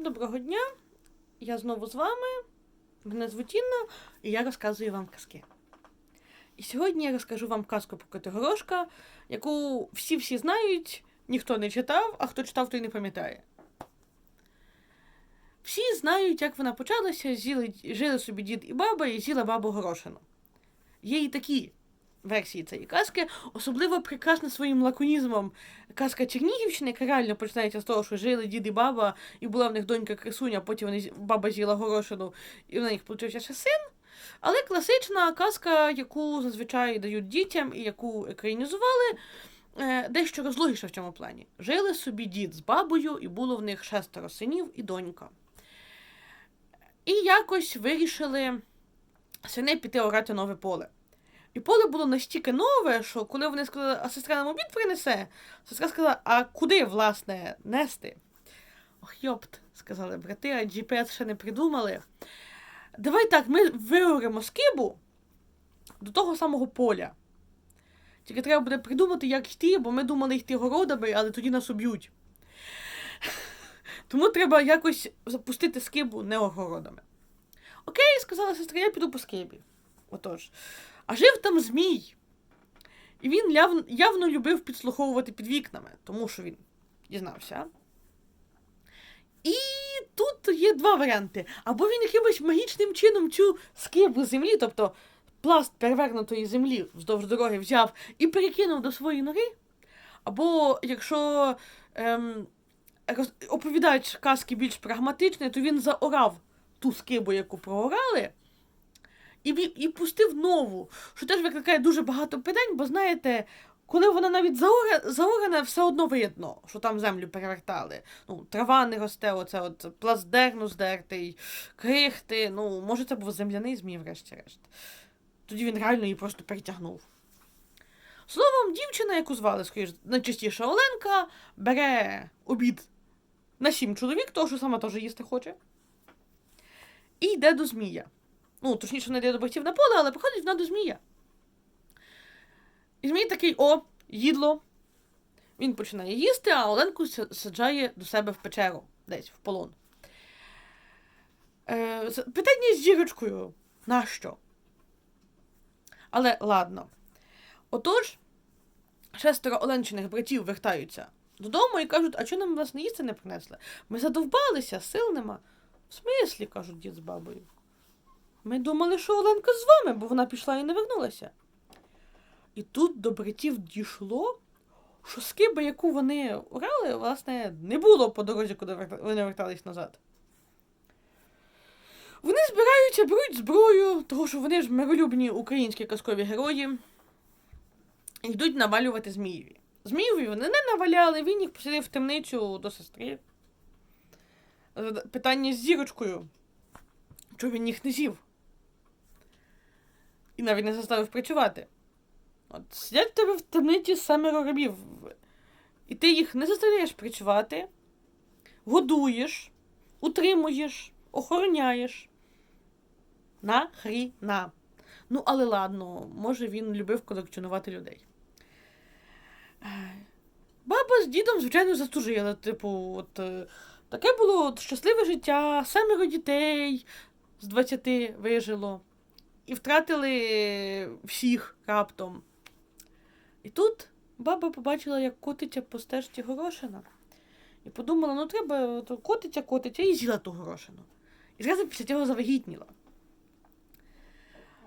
Доброго дня! Я знову з вами. Мене звуть Інна, і я розказую вам казки. І сьогодні я розкажу вам казку про Котигорошка, яку всі-всі знають, ніхто не читав, а хто читав, той не пам'ятає. Всі знають, як вона почалася, з'їли, жили собі дід і баба, і з'їла бабу горошину. Є і такі версії цієї казки, особливо прекрасна своїм лаконізмом казка Чернігівщини, яка реально починається з того, що жили дід і баба, і була в них донька красуня, потім вони, баба з'їла горошину, і в них получився ще син. Але класична казка, яку зазвичай дають дітям і яку екранізували, е, дещо розлогіша в цьому плані. Жили собі дід з бабою, і було в них шестеро синів і донька. І якось вирішили сини піти орати нове поле. І поле було настільки нове, що коли вони сказали, а сестра нам обід принесе, сестра сказала, а куди, власне, нести? Ох, йопт, сказали брати, а GPS ще не придумали. Давай так, ми виоримо скибу до того самого поля. Тільки треба буде придумати, як йти, бо ми думали йти городами, але тоді нас уб'ють. Тому треба якось запустити скибу не огородами. Окей, сказала сестра, я піду по скибі. Отож. А жив там Змій. І він яв- явно любив підслуховувати під вікнами, тому що він дізнався. І тут є два варіанти. Або він якимось магічним чином цю скибу землі, тобто пласт перевернутої землі вздовж дороги взяв і перекинув до своєї нори. Або якщо ем, оповідач казки більш прагматичний, то він заорав ту скибу, яку проорали, і, і пустив нову, що теж викликає дуже багато питань, бо знаєте, коли вона навіть заорена, все одно видно, що там землю перевертали. Ну, трава не росте, оце от плацдерну здертий, крихти. Ну, може, це був земляний змій, врешті-решт. Тоді він реально її просто перетягнув. Словом, дівчина, яку звали, скоріш, найчастіше Оленка, бере обід на сім чоловік, того, що сама теж їсти хоче, і йде до змія. Ну, точніше, не йде до батьків на поле, але приходить вона до змія. І змій такий: о, їдло. Він починає їсти, а Оленку саджає до себе в печеру, десь в полон. Е, питання з зірочкою. Нащо? Але ладно. Отож, шестеро Оленчиних братів вертаються додому і кажуть, а чого нам власне їсти не принесли? Ми задовбалися, сил нема. В смислі, кажуть дід з бабою. Ми думали, що Оленка з вами, бо вона пішла і не вернулася. І тут до братів дійшло, що скиба, яку вони орали, власне, не було по дорозі, куди вони вертались назад. Вони збираються, беруть зброю, тому що вони ж миролюбні українські казкові герої, і йдуть навалювати Змієві. Змієві вони не наваляли, він їх посадив в темницю до сестри. Питання з зірочкою. Чого він їх не з'їв? І навіть не заставив працювати. От сидять в тебе в темниці семеро рабів. І ти їх не заставляєш працювати, годуєш, утримуєш, охороняєш. Нахріна. Ну, але ладно, може він любив колекціонувати людей. Баба з дідом, звичайно, заслужили. Типу, от е, таке було от, щасливе життя, семеро дітей з 20 вижило. І втратили всіх раптом. І тут баба побачила, як котиться по стежці горошина. І подумала, ну треба от, котиться, котиться, і з'їла ту горошину. І зразу після цього завагітніла.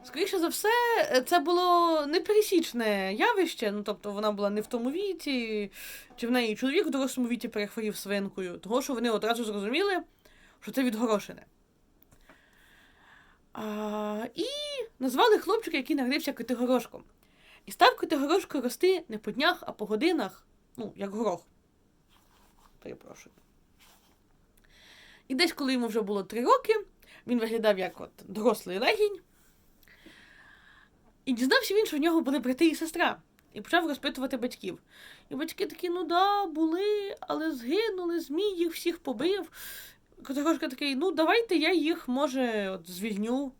Скоріше за все, це було непересічне явище. Ну, тобто вона була не в тому віці, чи в неї чоловік в дорослому віці перехворів свинкою, того що вони одразу зрозуміли, що це від горошини. А, і назвали хлопчика, який народився Котигорошком. І став Котигорошко рости не по днях, а по годинах, ну, як горох. Перепрошую. І десь, коли йому вже було три роки, він виглядав як от дорослий легінь. І дізнався він, що в нього були брати і сестра. І почав розпитувати батьків. І батьки такі, ну да, були, але згинули, змій їх всіх побив. Котигорошка такий, ну давайте я їх, може, от звільню.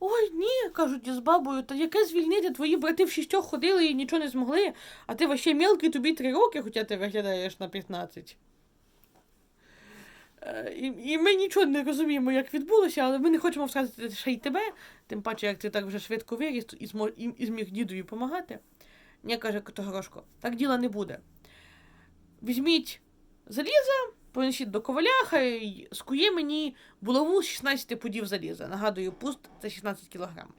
Ой, ні, кажуть з бабою, та яке звільнити? Твої брати в шістьох ходили і нічого не змогли, а ти ваще мілкий, тобі три роки, хоча ти виглядаєш на 15. Е, І, і ми нічого не розуміємо, як відбулося, але ми не хочемо втратити ще й тебе, тим паче, як ти так вже швидко виріс і, змо, і, і зміг дідові допомагати. Ні, каже Котогорошко, так діла не буде. Візьміть заліза, понесіть до коваля, хай скує мені булаву з 16 пудів заліза. Нагадую, пуст це 16 кілограм.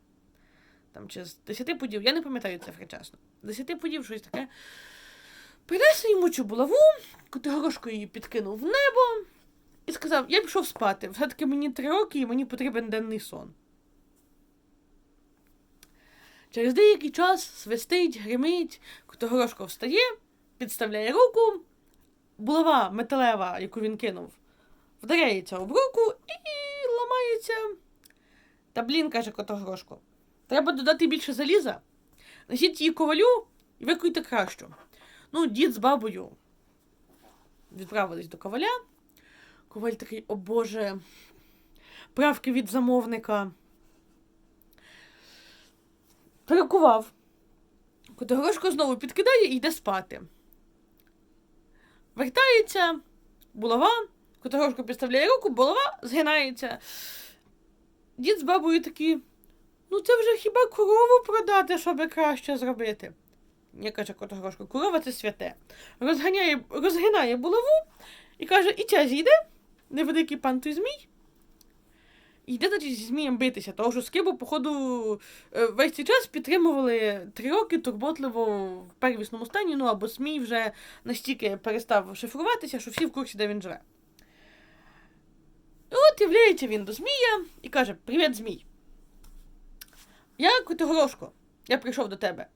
Там чи з 10 пудів, я не пам'ятаю цифри чесно. 10 пудів щось таке. Принесли йому цю булаву, Котигорошко її підкинув в небо і сказав: я пішов спати. Все-таки мені три роки і мені потрібен денний сон. Через деякий час свистить, гримить, Котигорошко встає, підставляє руку, булава металева, яку він кинув, вдаряється об руку і ламається. Та блін, каже Котогорошко, треба додати більше заліза. Несіть її ковалю і викуйте кращу. Ну, дід з бабою відправились до коваля. Коваль такий, о Боже, правки від замовника. Перекував. Котогорошко знову підкидає і йде спати. Вертається, булава, Котогорошко підставляє руку, булава згинається. Дід з бабою такі, ну це вже хіба корову продати, щоб краще зробити. Ні, каже Котогорошко, корова це святе. Розганяє, розгинає булаву і каже, і ця зійде, невеликий пан той змій. І йде значить, зі змієм битися, тому що скибу, походу, е, весь цей час підтримували три роки турботливо в первісному стані, ну або змій вже настільки перестав шифруватися, що всі в курсі, де він живе. І от являється він до Змія і каже: Привіт, Змій. Я Котигорошко, я прийшов до тебе.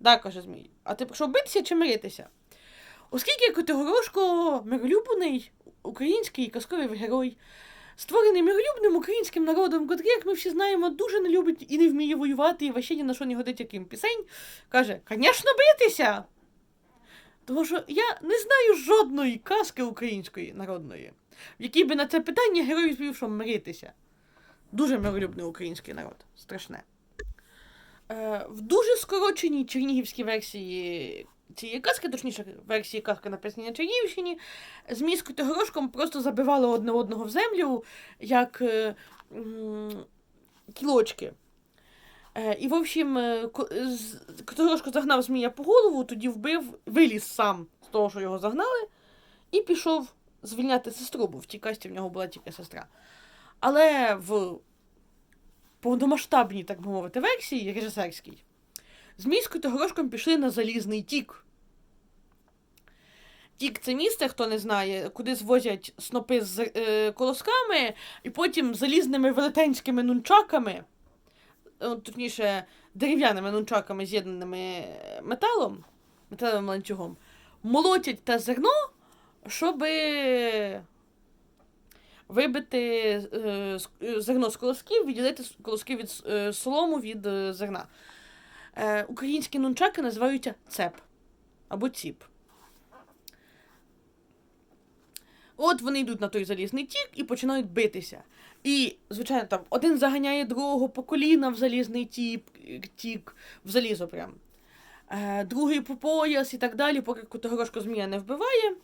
Да, каже Змій. А ти прийшов битися чи миритися? Оскільки Котигорошко миролюбний український казковий герой, створений миролюбним українським народом, котрий, як ми всі знаємо, дуже не любить і не вміє воювати, і вообще ні на що не годить, яким пісень, каже: Звісно, битися! Тому що я не знаю жодної казки української народної, в якій би на це питання герой відповів, що миритися. Дуже миролюбний український народ. Страшне. Е, в дуже скороченій чернігівській версії цієї казки, точніше, версії казки написані на Чернігівщині, з Котигорошком просто забивали одне одного в землю, як е, кілочки. Е, і, в общем, е, ко- загнав змія по голову, тоді вбив, виліз сам з того, що його загнали, і пішов звільняти сестру, бо в тій касті в нього була тільки сестра. Але в повномасштабній, так би мовити, версії, режисерській, З Котигорошком пішли на залізний тік. Тік це місце, хто не знає, куди звозять снопи з е, колосками, і потім залізними велетенськими нунчаками, е, точніше, дерев'яними нунчаками, з'єднаними металом, металевим ланцюгом, молотять те зерно, щоб вибити е, е, зерно з колосків, відділити колоски від е, солому від е, зерна. Е, українські нунчаки називаються цеп або ціп. От вони йдуть на той залізний тік і починають битися. І, звичайно, там один заганяє другого по коліна в залізний тіп, тік, в залізо прям. Е, другий по пояс і так далі, поки Котогорошко змія не вбиває,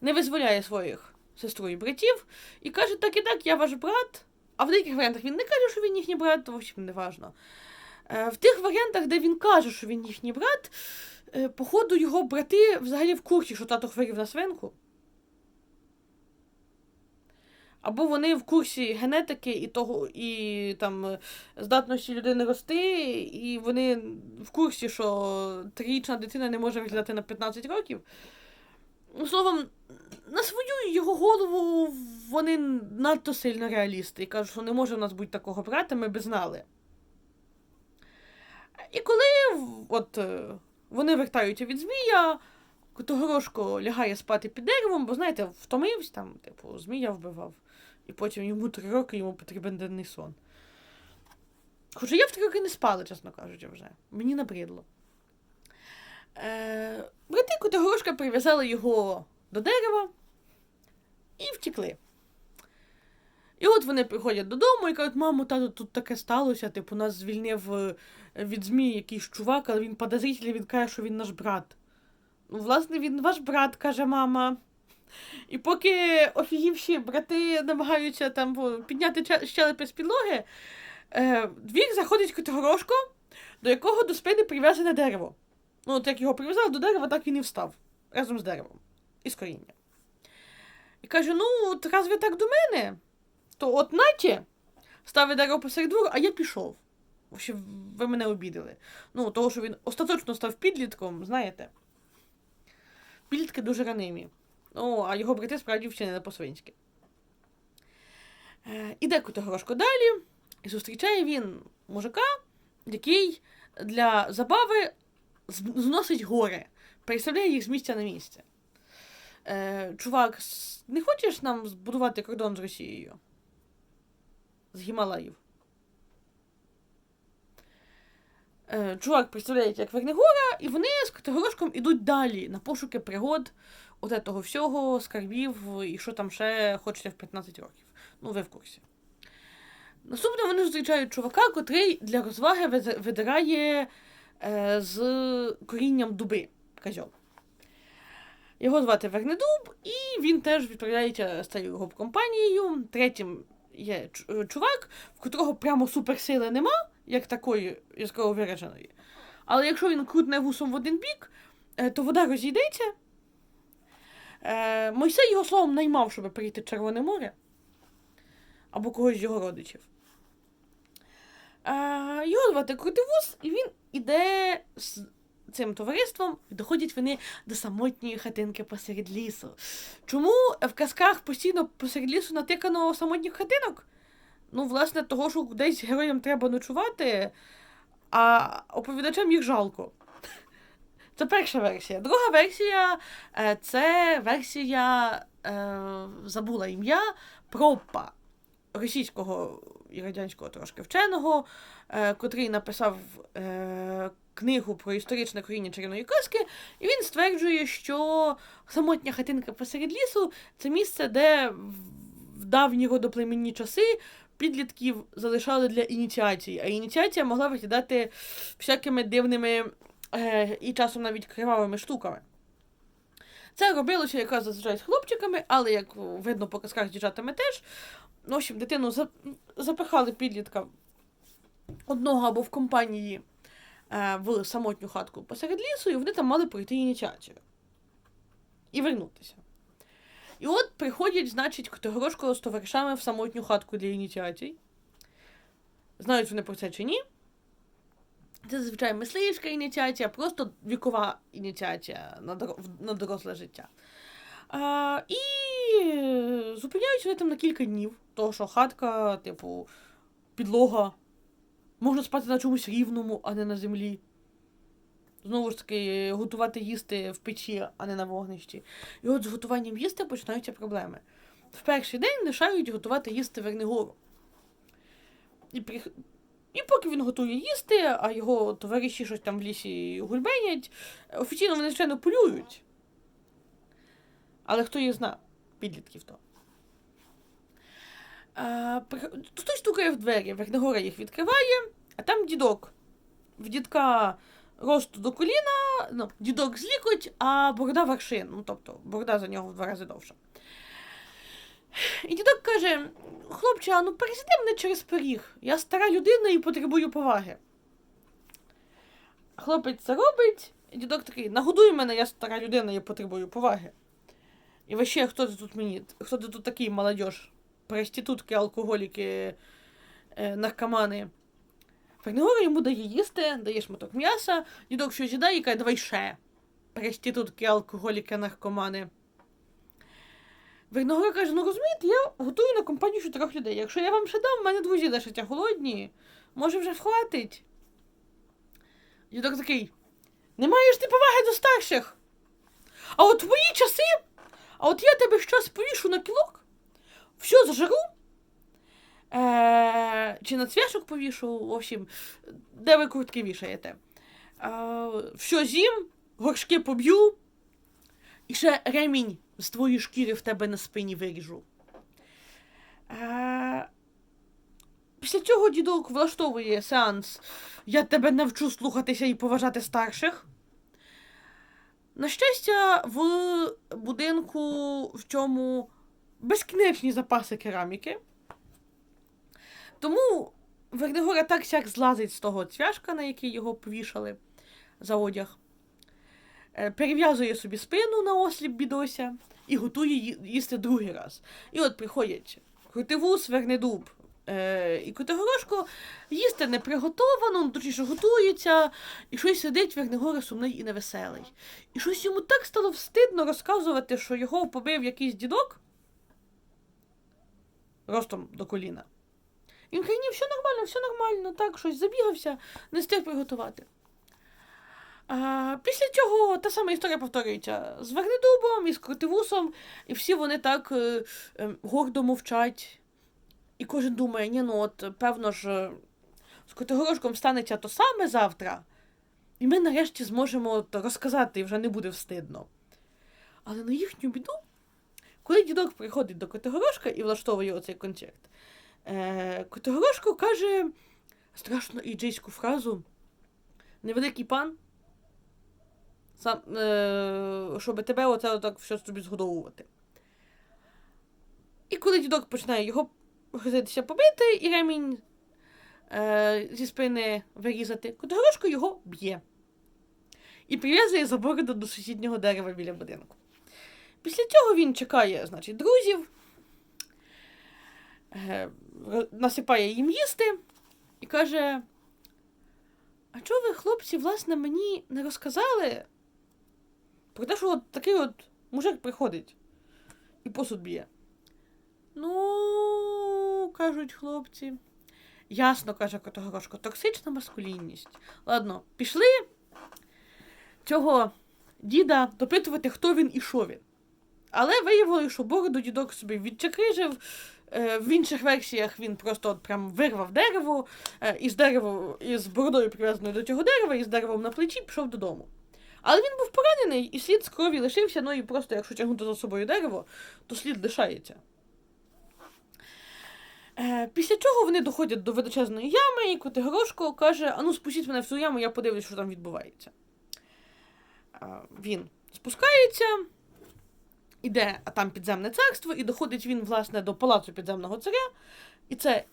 не визволяє своїх сестру і братів і каже: так і так, я ваш брат. А в деяких варіантах він не каже, що він їхній брат, то в общем не важно. Е, В тих варіантах, де він каже, що він їхній брат, е, походу його брати взагалі в курсі, що тато хворів на свинку. Або вони в курсі генетики і того, і там здатності людини рости, і вони в курсі, що трирічна дитина не може виглядати на 15 років. Ну, Словом, на свою його голову вони надто сильно реалісти і кажуть, що не може в нас бути такого брата, ми би знали. І коли от, е, вони вертаються від змія, Котогорошко лягає спати під деревом, бо, знаєте, втомився там, типу, змія вбивав. І потім йому три роки йому потрібен денний сон. Хоча я в три роки не спала, чесно кажучи, вже. Мені набридло. Е, брати Котогорошка прив'язали його до дерева і втекли. І от вони приходять додому і кажуть, мамо, тато, тут таке сталося, типу, нас звільнив е, від ЗМІ якийсь чувак, але він подозрительний, він каже, що він наш брат. Ну, власне, він ваш брат, каже мама. І поки офігівші брати намагаються там підняти щелепи з підлоги, е, двір заходить Котигорошко, до якого до спини прив'язане дерево. Ну, от як його прив'язали до дерева, так він і встав разом з деревом і з корінням. І каже: ну, от раз ви так до мене, то от наті, ставить дерево посеред двору, а я пішов. В ви мене обідали. Ну, того, що він остаточно став підлітком, знаєте. Підлітки дуже ранимі. Ну, а його брати справді вчинили по-свинськи. Е, іде Котигорошко далі, і зустрічає він мужика, який для забави зносить гори, переставляє їх з місця на місце. Е, чувак, не хочеш нам збудувати кордон з Росією? З Гімалаїв. Е, чувак представляє, як Вернигора, і вони з Котигорошком ідуть далі на пошуки пригод, от того всього, скарбів і що там ще хочете в 15 років. Ну, ви в курсі. Наступно вони зустрічають чувака, котрий для розваги видирає е, з корінням дуби козьол. Його звати Вернедуб, і він теж відправляється з цією гоп-компанією. Третім є е, чувак, в котрого прямо суперсили нема, як такої яскраво вираженої. Але якщо він крутне вусом в один бік, е, то вода розійдеться. Е, Мойсей його словом наймав, щоб перейти Червоне море або когось з його родичів. Його звати Крутивус, і він іде з цим товариством, доходять вони до самотньої хатинки посеред лісу. Чому в казках постійно посеред лісу натикано самотніх хатинок? Ну, власне, того, що десь героям треба ночувати, а оповідачам їх жалко. Це перша версія. Друга версія е, це версія е, забула ім'я Пропа російського і радянського трошки вченого, е, котрий написав книгу про історичне коріння чарівної казки, і він стверджує, що самотня хатинка посеред лісу це місце, де в- давні родоплемінні часи підлітків залишали для ініціації, а ініціація могла виглядати всякими дивними е, і часом навіть кривавими штуками. Це робилося якраз зазвичай з хлопчиками, але як видно по казках з дівчатами теж. В общем, дитину запихали підлітка одного або в компанії в самотню хатку посеред лісу, і вони там мали пройти ініціацію. І вернутися. І от приходять, значить, Котигорошко з товаришами в самотню хатку для ініціацій. Знають вони про це чи ні. Це зазвичай мисливська ініціація, просто вікова ініціація на, доросле життя. А, і е, зупиняються вони там на кілька днів, того що хатка, типу, підлога. Можна спати на чомусь рівному, а не на землі. Знову ж таки, готувати їсти в печі, а не на вогнищі. І от з готуванням їсти починаються проблеми. В перший день лишають готувати їсти Вернигору. І, при... і поки він готує їсти, а його товариші щось там в лісі гульбенять, офіційно вони, звичайно, полюють. Але хто їх зна? Підлітків то. А, Хтось стукає в двері, Вернигора їх відкриває, а там дідок. В дідка росту до коліна, ну, дідок з лікоть, а борода вершин. Ну, тобто, борода за нього в два рази довша. І дідок каже: хлопче, а ну пересиди мене через поріг. Я стара людина і потребую поваги. Хлопець це робить, і дідок такий, нагодуй мене, я стара людина і потребую поваги. І вообще, хто ти тут мені? Хто ти тут такий молодіж? Проститутки, алкоголіки, е, наркомани. Фернігора йому дає їсти, дає шматок м'яса, дідок щось їдає і каже, давай ще. Проститутки, алкоголіки, наркомани. Верногора каже, ну розумієте, я готую на компанію чотирьох людей. Якщо я вам ще дам, в мене друзі лишаться голодні. Може вже хватить. Дідок такий. Не маєш ти поваги до старших. А от в мої часи, а от я тебе щось повішу на кілок, все зажару. Е, чи на цвяшок повішу, в общем, де ви куртки вішаєте. Е, все з'їм, горшки поб'ю, і ще ремінь з твоєї шкіри в тебе на спині виріжу. Після цього дідок влаштовує сеанс. Я тебе навчу слухатися і поважати старших. На щастя, в будинку, в чому безкінечні запаси кераміки. Тому Вернигора так сяк злазить з того цвяшка, на який його повішали за одяг, е, перев'язує собі спину на осліп бідося і готує їсти другий раз. І от приходять Крутивус, Вернедуб е, і Котигорошко, їсти не приготовано, ну, точніше готується, і щось сидить Вернигора сумний і невеселий. І щось йому так стало встидно розказувати, що його побив якийсь дідок ростом до коліна. Він каже, ні, все нормально, все нормально, так, щось забігався, не встиг приготувати. А, після цього та сама історія повторюється з Вагнедубом і з Крутивусом, і всі вони так е, е, гордо мовчать. І кожен думає, ні, ну от, певно ж, е, з Котигорошком станеться то саме завтра, і ми нарешті зможемо розказати, і вже не буде встидно. Але на їхню біду, коли дідок приходить до Котигорошка і влаштовує оцей концерт, е, Котигорошко каже страшно іджейську фразу Невеликий пан, сам, е, щоб тебе оце так все тобі згодовувати. І коли дідок починає його гризитися побити, і ремінь е, зі спини вирізати, Котигорошко його б'є. І прив'язує за бороду до сусіднього дерева біля будинку. Після цього він чекає, значить, друзів, е, насипає їм їсти і каже: А чого ви, хлопці, власне, мені не розказали про те, що от такий от мужик приходить і посуд б'є? Ну, кажуть хлопці. Ясно, каже Котогорошко, токсична маскулінність. Ладно, пішли цього діда допитувати, хто він і що він. Але виявилося, що бороду дідок собі відчекрижив. Е, В інших версіях він просто от прям вирвав дерево, е, із дерево, із бородою прив'язаною до цього дерева, і з деревом на плечі пішов додому. Але він був поранений, і слід з крові лишився, ну і просто, якщо тягнути за собою дерево, то слід лишається. Е, після чого вони доходять до величезної ями, і Котигорошко каже: Ану, спустіть мене в цю яму, я подивлюсь, що там відбувається. Він спускається, іде, там підземне царство, і доходить він, власне, до палацу підземного царя. І це,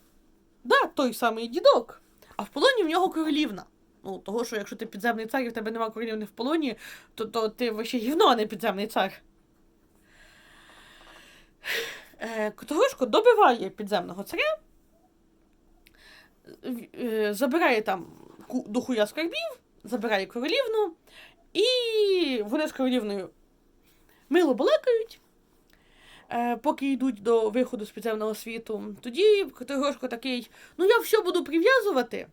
да, той самий дідок, а в полоні в нього королівна. Ну, того, що якщо ти підземний цар і в тебе немає королівни в полоні, то, то ти вообще гівно, а не підземний цар. Е, добиває підземного царя, е, забирає там дохуя скарбів, забирає королівну, і вони з королівною мило балакають, е, поки йдуть до виходу з підземного світу. Тоді Котогошко такий: ну я все буду прив'язувати.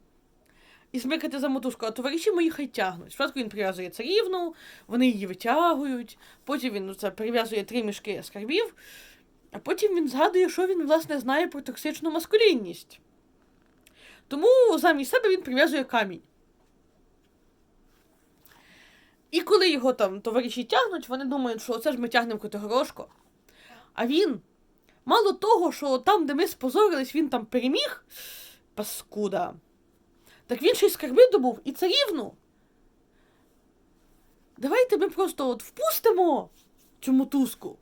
І смикати за мотузку, а товариші мої хай тягнуть. Спочатку він прив'язує царівну, вони її витягують, потім він ну, це, прив'язує три мішки скарбів, а потім він згадує, що він, власне, знає про токсичну маскулінність. Тому замість себе він прив'язує камінь. І коли його там товариші тягнуть, вони думають, що це ж ми тягнемо Котигорошко. А він, мало того, що там, де ми спозорились, він там переміг, паскуда. Так він ще й скарби добув і царівну. Давайте ми просто от впустимо цю мотузку.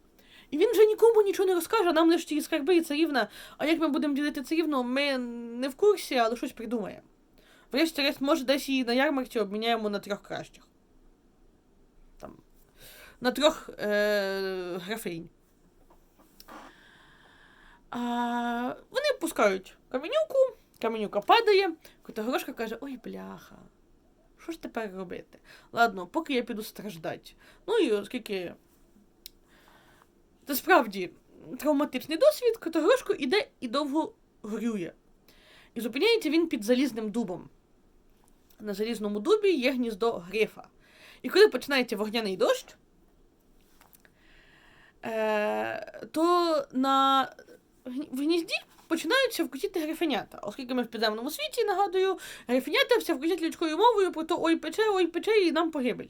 І він вже нікому нічого не розкаже, нам лише ті скарби і царівна. А як ми будемо ділити царівну, ми не в курсі, але щось придумаємо. Врешті-решт, може, десь її на ярмарці обміняємо на трьох кращих. На трьох е- графинь. А, вони пускають каменюку, каменюка падає, Котогорошка каже: Ой, бляха, що ж тепер робити? Ладно, поки я піду страждати. Ну і оскільки це справді травматичний досвід, Котогорошко іде і довго горює. І зупиняється він під залізним дубом. На залізному дубі є гніздо грифа. І коли починається вогняний дощ, е, то на в гнізді починаються вкусити грифенята. Оскільки ми в підземному світі, нагадую, грифенята все вкусять людською мовою про то ой пече, ой пече, і нам погибель.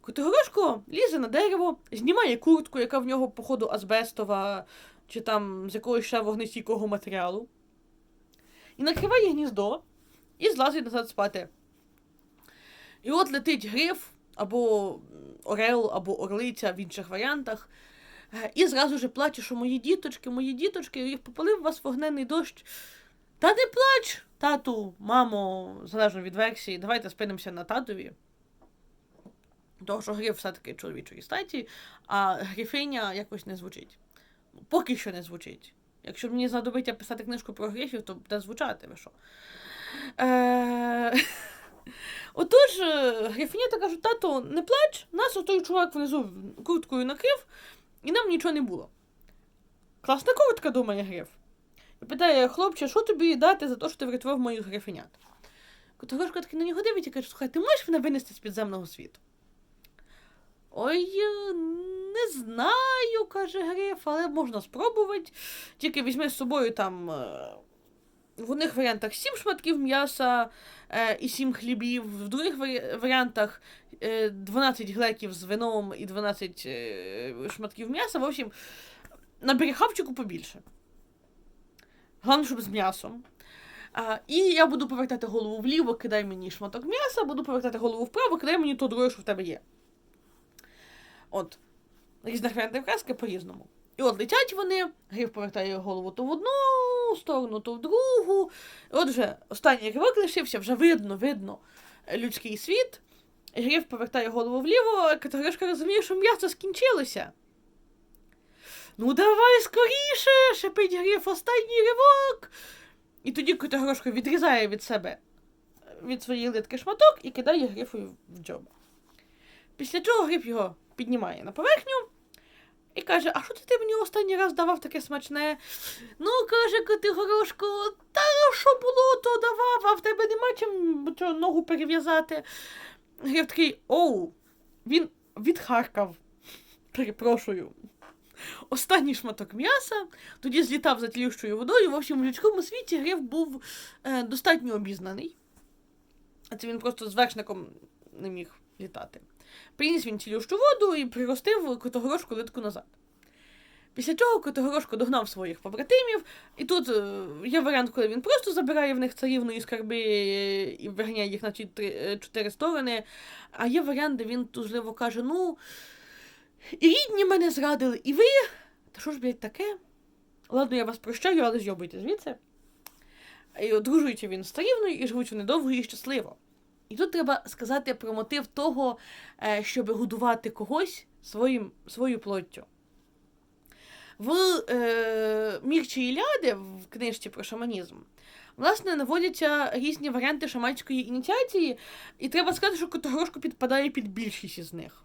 Котигорошко лізе на дерево, знімає куртку, яка в нього, походу, азбестова, чи там з якогось ще вогнестійкого матеріалу, і накриває гніздо і злазить назад спати. І от летить гриф, або Орел, або Орлиця в інших варіантах. Е, І зразу ж плаче, що мої діточки, мої діточки, їх попалив вас вогненний дощ. Та не плач, тату, мамо, залежно від версії, давайте спинимося на татові. Того, що гриф все-таки чоловічої статі, а грифиня якось не звучить. Поки що не звучить. Якщо мені знадобиться писати книжку про грифів, то буде звучати, ви що. Е... Отож, е, грифінята кажуть, тато, не плач, нас отой чувак внизу курткою накрив, і нам нічого не було. Класна куртка, думає гриф. І питає, хлопче, що тобі дати за те, що ти врятував моїх грифенят? Котогошка таки на нього дивить і каже, слухай, ти можеш мене винести з підземного світу? Ой, е, не знаю, каже Гриф, але можна спробувати. Тільки візьми з собою там. В одних варіантах 7 шматків м'яса е, і 7 хлібів, в других варі- варіантах е, 12 глеків з вином і 12 е, шматків м'яса. В общем, набери хавчику побільше. Головне, щоб з м'ясом. А, і я буду повертати голову вліво, кидай мені шматок м'яса, буду повертати голову вправо, кидай мені то друге, що в тебе є. От. Різних варіантів казки по-різному. І от летять вони, гриф повертає голову то в одну сторону, то в другу. І от вже останній ривок лишився, вже видно, видно е, людський світ. Гриф повертає голову вліво, а Категоришка розуміє, що м'ясо скінчилося. Ну, давай скоріше, шепить Гриф, останній ривок. І тоді Категоришка відрізає від себе е, від своєї литки шматок і кидає Грифу в дзьоба. Після чого Гриф його піднімає на поверхню і каже: А що ти мені останній раз давав таке смачне? Ну, каже Категорошко, та що було, то давав, а в тебе нема чим цю ногу перев'язати. Гриф такий, оу, він відхаркав. Перепрошую. Останній шматок м'яса, тоді злітав за тлющою водою. В общем, в людському світі Гриф був е, достатньо обізнаний. А це він просто з вершником не міг літати. Приніс він цілющу воду і приростив Котогорошку литку назад. Після чого Котогорошко догнав своїх побратимів, і тут е, є варіант, коли він просто забирає в них царівну і скарби е, і виганяє їх на ті три, е, чотири сторони. А є варіант, де він тужливо каже: ну, і рідні мене зрадили, і ви. Та що ж, блядь, таке? Ладно, я вас прощаю, але зйобуйте звідси. І одружується він з царівною і живуть вони довго і щасливо. І тут треба сказати про мотив того, е, щоб годувати когось своїм, свою плоттю. В е, Мірчі Іляди, в книжці про шаманізм, власне, наводяться різні варіанти шаманської ініціації, і треба сказати, що Котогорошко підпадає під більшість із них.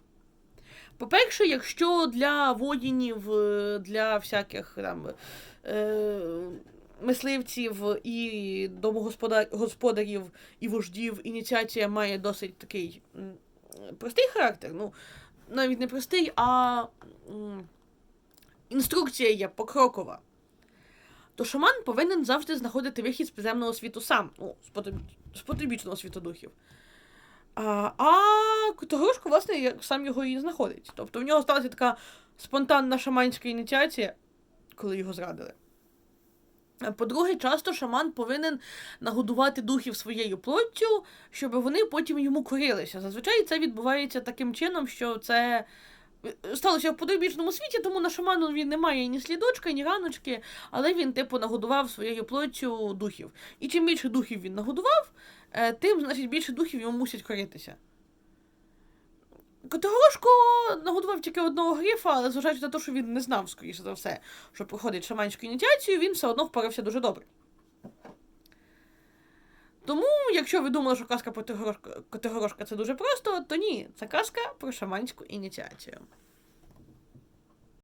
По-перше, якщо для воїнів, е, для всяких там е, мисливців і домогосподарів і вождів ініціація має досить такий простий характер. Ну, навіть не простий, а інструкція є покрокова. То шаман повинен завжди знаходити вихід з підземного світу сам, ну, з потойбічного світу духів. А, а Котогорошко, власне, сам його і знаходить. Тобто в нього сталася така спонтанна шаманська ініціація, коли його зрадили. По-друге, часто шаман повинен нагодувати духів своєю плоттю, щоб вони потім йому корилися. Зазвичай це відбувається таким чином, що це е, сталося в подобічному світі, тому на шаману він не має ні слідочка, ні раночки, але він, типу, нагодував своєю плоттю духів. І чим більше духів він нагодував, е, тим, значить, більше духів йому мусять коритися. Котогорошко нагодував тільки одного грифа, але зважаючи на те, що він не знав, скоріше за все, що проходить шаманську ініціацію, він все одно впорався дуже добре. Тому, якщо ви думали, що казка про Котигорошка це дуже просто, то ні, це казка про шаманську ініціацію.